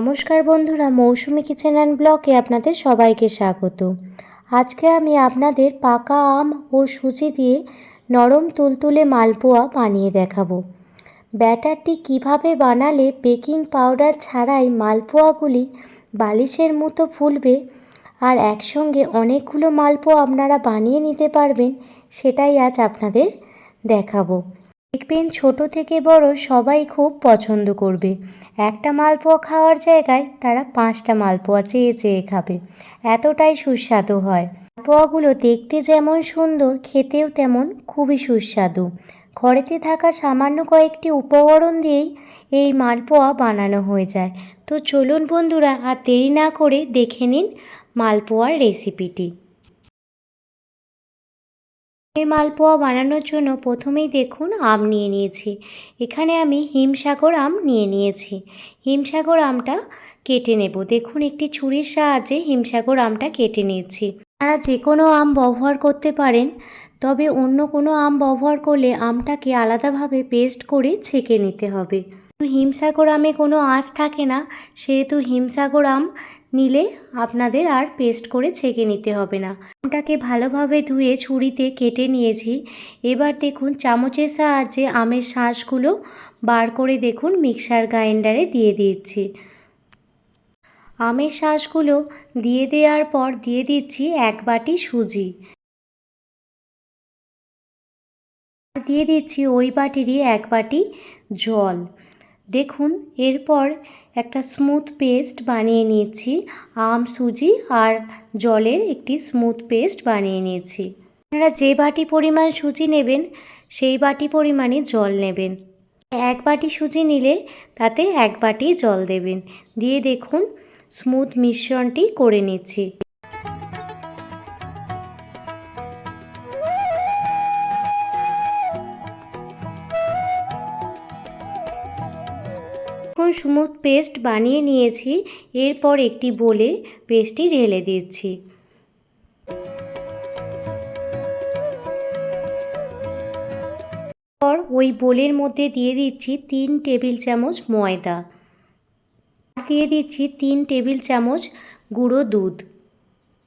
নমস্কার বন্ধুরা, মৌসুমি kitchen and ব্লকে আপনাদের সবাইকে স্বাগত। আজকে আমি আপনাদের পাকা আম ও সুজি দিয়ে নরম তুলতুলে মালপোয়া বানিয়ে দেখাবো। ব্যাটারটি কীভাবে বানালে বেকিং পাউডার ছাড়াই মালপোয়াগুলি বালিশের মতো ফুলবে আর একসঙ্গে অনেকগুলো মালপোয়া আপনারা বানিয়ে নিতে পারবেন, সেটাই আজ আপনাদের দেখাবো। দেখবেন ছোট থেকে বড় সবাই খুব পছন্দ করবে। একটা মালপোয়া খাওয়ার জায়গায় তারা পাঁচটা মালপোয়া চেয়ে চেয়ে খাবে। এতটাই সুস্বাদু হয়। মালপোয়াগুলো দেখতে যেমন সুন্দর, খেতেও তেমন খুবই সুস্বাদু। ঘরেতে থাকা সামান্য কয়েকটি উপকরণ দিয়েই এই মালপোয়া বানানো হয়ে যায়। তো চলুন বন্ধুরা, আর দেরি না করে দেখে নিন মালপোয়ার রেসিপিটি। এর মালপোয়া বানানোর জন্য প্রথমেই দেখুন আম নিয়ে নিয়েছি। এখানে আমি হিমসাগর আম নিয়ে নিয়েছি। হিমসাগর আমটা কেটে নেব। দেখুন একটি ছুরির সাহায্যে হিমসাগর আমটা কেটে নিয়েছি। আপনারা যে কোনো আম ব্যবহার করতে পারেন, তবে অন্য কোনো আম ব্যবহার করলে আমটাকে আলাদাভাবে পেস্ট করে ছেঁকে নিতে হবে। হিমসাগর আমে কোনো আঁশ থাকে না, সেহেতু হিমসাগর আম নিলে আপনাদের আর পেস্ট করে ছেঁকে নিতে হবে না। আমটাকে ভালোভাবে ধুয়ে ছুরিতে কেটে নিয়েছি। এবার দেখুন, চামচের সাহায্যে আমের শাঁসগুলো বার করে দেখুন মিক্সার গ্রাইন্ডারে দিয়ে দিচ্ছি। আমের শাঁসগুলো দিয়ে দেওয়ার পর দিয়ে দিচ্ছি এক বাটি সুজি। দিয়ে দিচ্ছি ওই বাটিরই এক বাটি জল। দেখুন, এরপর একটা স্মুথ পেস্ট বানিয়ে নিয়েছি, আম, সুজি আর জলের একটি স্মুথ পেস্ট বানিয়ে নিয়েছি। আপনারা যে বাটি পরিমাণ সুজি নেবেন, সেই বাটি পরিমাণে জল নেবেন। এক বাটি সুজি নিলে তাতে এক বাটি জল দেবেন। দিয়ে দেখুন স্মুথ মিশ্রণটি করে নিচ্ছি। স্মুথ পেস্ট বানিয়ে নিয়েছি। এরপর একটি বলে পেস্টটি ঢেলে দিচ্ছি। পর ওই বোলের মধ্যে দিয়ে দিচ্ছি তিন টেবিল চামচ ময়দা। দিয়ে দিচ্ছি তিন টেবিল চামচ গুঁড়ো দুধ।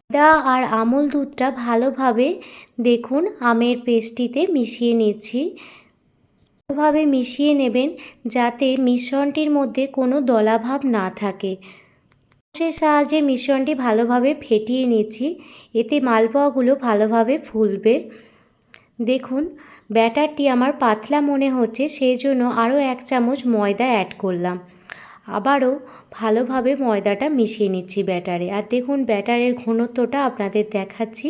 দা আর আমল দুধটা ভালোভাবে দেখুন আমের পেস্টটিতে মিশিয়ে নিচ্ছি। ভালোভাবে মিশিয়ে নেবেন যাতে মিশ্রণটির মধ্যে কোনো দলাভাব না থাকে। সে সাহায্যে মিশ্রণটি ভালোভাবে ফেটিয়ে নিচ্ছি। এতে মালপোয়াগুলো ভালোভাবে ফুলবে। দেখুন, ব্যাটারটি আমার পাতলা মনে হচ্ছে সেই জন্য আরও এক চামচ ময়দা অ্যাড করলাম। আবারও ভালোভাবে ময়দাটা মিশিয়ে নিচ্ছি ব্যাটারে। আর দেখুন, ব্যাটারের ঘনত্বটা আপনাদের দেখাচ্ছি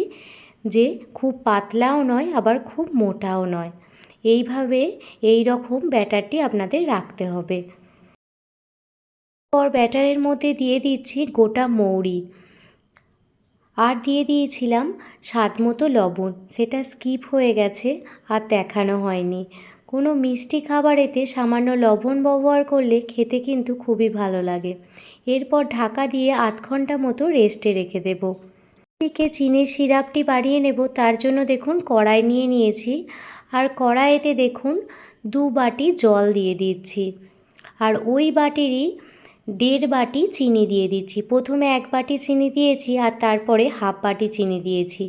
যে খুব পাতলাও নয়, আবার খুব মোটাও নয়। এইভাবে এই রকম ব্যাটারটি আপনাদের রাখতে হবে। পর ব্যাটারের মধ্যে দিয়ে দিচ্ছি গোটা মৌরি। আর দিয়ে দিয়েছিলাম স্বাদ মতো লবণ। সেটা স্কিপ হয়ে গেছে আর দেখানো হয়নি। কোনো মিষ্টি খাবারেতে সামান্য লবণ ব্যবহার করলে খেতে কিন্তু খুবই ভালো লাগে। এরপর ঢাকা দিয়ে আধ ঘণ্টা মতো রেস্টে রেখে দেব। এদিকে চিনির সিরাপটি বাড়িয়ে নেব। তার জন্য দেখুন কড়াই নিয়ে নিয়েছি। আর কড়াইতে দেখুন দু বাটি জল দিয়ে দিচ্ছি। আর ওই বাটিরই দেড় বাটি চিনি দিয়ে দিচ্ছি। প্রথমে এক বাটি চিনি দিয়েছি আর তারপরে হাফ বাটি চিনি দিয়েছি।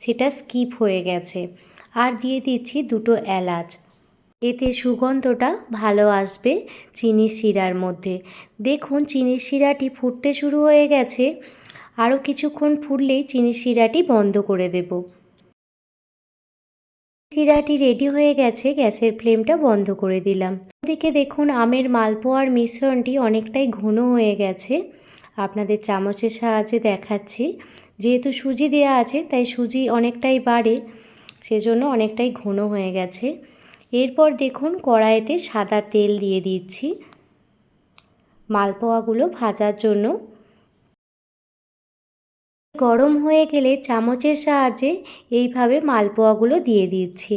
সেটা স্কিপ হয়ে গেছে। আর দিয়ে দিচ্ছি দুটো এলাচ। এতে সুগন্ধটা ভালো আসবে চিনির শিরার মধ্যে। দেখুন চিনির শিরাটি ফুটতে শুরু হয়ে গেছে। আরও কিছুক্ষণ ফুটলেই চিনির শিরাটি বন্ধ করে দেব। শিরাটি রেডি হয়ে গেছে, গ্যাসের ফ্লেমটা বন্ধ করে দিলাম। ওদিকে দেখুন, আমের মালপোয়ার মিশ্রণটি অনেকটাই ঘন হয়ে গেছে। আপনাদের চামচের সাহায্যে দেখাচ্ছি। যেহেতু সুজি দেওয়া আছে, তাই সুজি অনেকটাই বাড়ে, সেজন্য অনেকটাই ঘন হয়ে গেছে। এরপর দেখুন, কড়াইতে সাদা তেল দিয়ে দিচ্ছি। মালপোয়াগুলো ভাজার জন্য গরম হয়ে গেলে চামচের সাহায্যে এইভাবে মালপোয়াগুলো দিয়ে দিচ্ছি।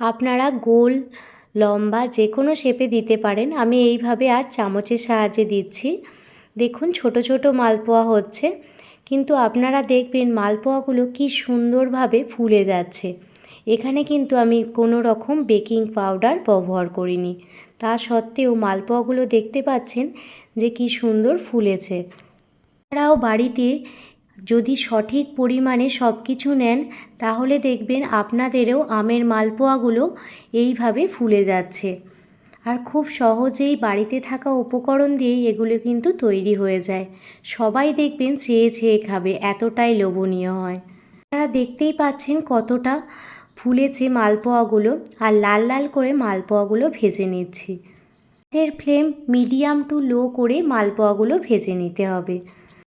আপনারা গোল, লম্বা যে কোনো শেপে দিতে পারেন। আমি এইভাবে আর চামচের সাহায্যে দিচ্ছি। দেখুন, ছোট ছোট মালপোয়া হচ্ছে। কিন্তু আপনারা দেখবেন মালপোয়াগুলো কি সুন্দরভাবে ফুলে যাচ্ছে। এখানে কিন্তু আমি কোনো রকম বেকিং পাউডার ব্যবহার করিনি। তা সত্ত্বেও মালপোয়াগুলো দেখতে পাচ্ছেন যে কি সুন্দর ফুলেছে। আপনারাও বাড়িতে যদি সঠিক পরিমাণে সব কিছু নেন, তাহলে দেখবেন আপনাদেরও আমের মালপোয়াগুলো এইভাবে ফুলে যাচ্ছে। আর খুব সহজেই বাড়িতে থাকা উপকরণ দিয়েই এগুলো কিন্তু তৈরি হয়ে যায়। সবাই দেখবেন চেয়ে চেয়ে খাবে, এতটাই লোভনীয় হয়। আপনারা দেখতেই পাচ্ছেন কতটা ফুলেছে মালপোয়াগুলো। আর লাল লাল করে মালপোয়াগুলো ভেজে নিচ্ছি। এর ফ্লেম মিডিয়াম টু লো করে মালপোয়াগুলো ভেজে নিতে হবে।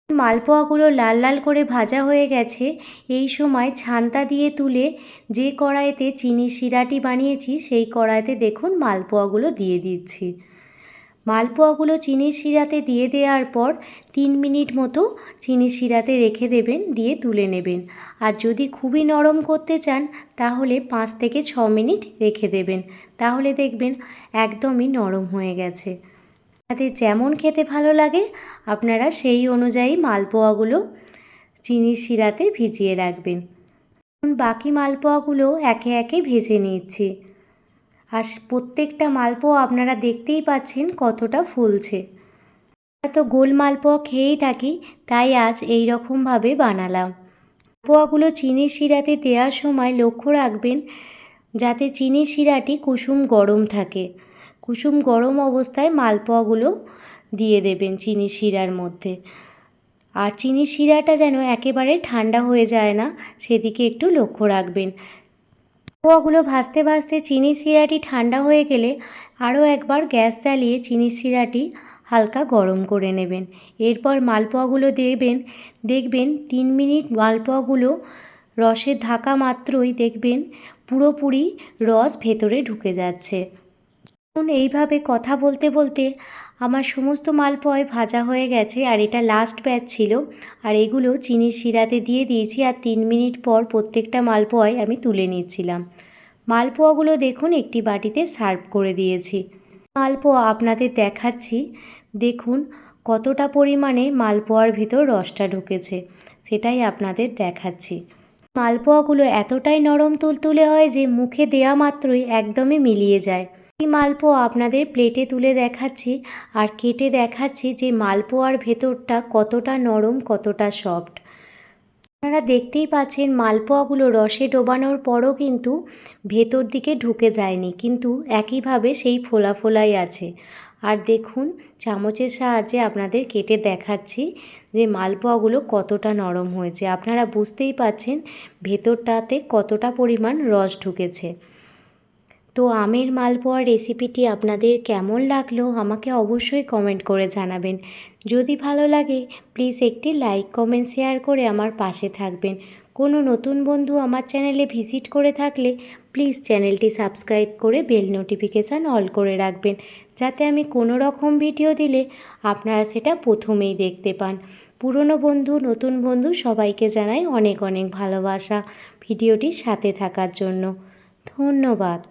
মালপোয়াগুলো লাল লাল করে ভাজা হয়ে গেছে, এই সময় ছান্তা দিয়ে তুলে যে কড়াইতে চিনি শিরাটি বানিয়েছি, সেই কড়াইতে দেখুন মালপোয়াগুলো দিয়ে দিচ্ছি। মালপোয়াগুলো চিনি শিরাতে দিয়ে দেওয়ার পর তিন মিনিট মতো চিনি শিরাতে রেখে দেবেন, দিয়ে তুলে নেবেন। আর যদি খুবই নরম করতে চান, তাহলে পাঁচ থেকে ছ মিনিট রেখে দেবেন। তাহলে দেখবেন একদমই নরম হয়ে গেছে। তাতে যেমন খেতে ভালো লাগে, আপনারা সেই অনুযায়ী মালপোয়াগুলো চিনি শিরাতে ভিজিয়ে রাখবেন। এখন বাকি মালপোয়াগুলো একে একে ভেজে নিচ্ছি। আর প্রত্যেকটা মালপোয়া আপনারা দেখতেই পাচ্ছেন কতটা ফুলছে। তো গোল মালপোয়া খেয়েই থাকি, তাই আজ এই রকমভাবে বানালাম। মালপোয়াগুলো চিনি শিরাতে দেওয়ার সময় লক্ষ্য রাখবেন, যাতে চিনি শিরাটি কুসুম গরম থাকে। কুসুম গরম অবস্থায় মালপোয়াগুলো দিয়ে দেবেন চিনি শিরার মধ্যে। আর চিনি শিরাটা যেন একেবারে ঠান্ডা হয়ে যায় না, সেদিকে একটু লক্ষ্য রাখবেন। মালপোয়াগুলো ভাজতে ভাজতে চিনি শিরাটি ঠান্ডা হয়ে গেলে আরও একবার গ্যাস জ্বালিয়ে চিনি শিরাটি হালকা গরম করে নেবেন। এরপর মালপোয়াগুলো দেবেন দেখবেন তিন মিনিট মালপোয়াগুলো রসের ঢাকা মাত্রই দেখবেন পুরোপুরি রস ভেতরে ঢুকে যাচ্ছে। এইভাবে কথা বলতে বলতে আমার সমস্ত মালপোয়াই ভাজা হয়ে গেছে আর এটা লাস্ট ব্যাচ ছিল। আর এগুলো চিনির শিরাতে দিয়ে দিয়েছি আর তিন মিনিট পর প্রত্যেকটা মালপোয়াই আমি তুলে নিচ্ছিলাম। মালপোয়াগুলো দেখুন একটি বাটিতে সার্ভ করে দিয়েছি। মালপোয়া আপনাদের দেখাচ্ছি। দেখুন কতটা পরিমাণে মালপোয়ার ভিতর রসটা ঢুকেছে, সেটাই আপনাদের দেখাচ্ছি। মালপোয়াগুলো এতটাই নরম তুলতুলে হয় যে মুখে দেয়া মাত্রই একদমই মিলিয়ে যায়। এই মালপোয়া আপনাদের প্লেটে তুলে দেখাচ্ছি আর কেটে দেখাচ্ছি যে মালপোয়ার ভেতরটা কতটা নরম, কতটা সফট। আপনারা দেখতেই পাচ্ছেন মালপোয়াগুলো রসে ডোবানোর পরও কিন্তু ভেতর দিকে ঢুকে যায়নি, কিন্তু একইভাবে সেই ফোলা ফোলাই আছে। আর দেখুন, চামচের সাহায্যে আপনাদের কেটে দেখাচ্ছি যে মালপোয়াগুলো কতটা নরম হয়েছে। আপনারা বুঝতেই পাচ্ছেন ভেতরটাতে কতটা পরিমাণ রস ঢুকেছে। তো আমের মালপোয়ার রেসিপিটি আপনাদের কেমন লাগল আমাকে অবশ্যই কমেন্ট করে জানাবেন। যদি ভালো লাগে প্লিজ একটি লাইক কমেন্ট শেয়ার করে আমার পাশে থাকবেন। কোনো নতুন বন্ধু আমার চ্যানেলে ভিজিট করে থাকলে প্লিজ চ্যানেলটি সাবস্ক্রাইব করে বেল নোটিফিকেশান অল করে রাখবেন। যাতে আমি কোনো রকম ভিডিও দিলে আপনারা সেটা প্রথমেই দেখতে পান। পুরনো বন্ধু, নতুন বন্ধু সবাইকে জানাই অনেক অনেক ভালোবাসা ভিডিওটির সাথে থাকার জন্য। ধন্যবাদ।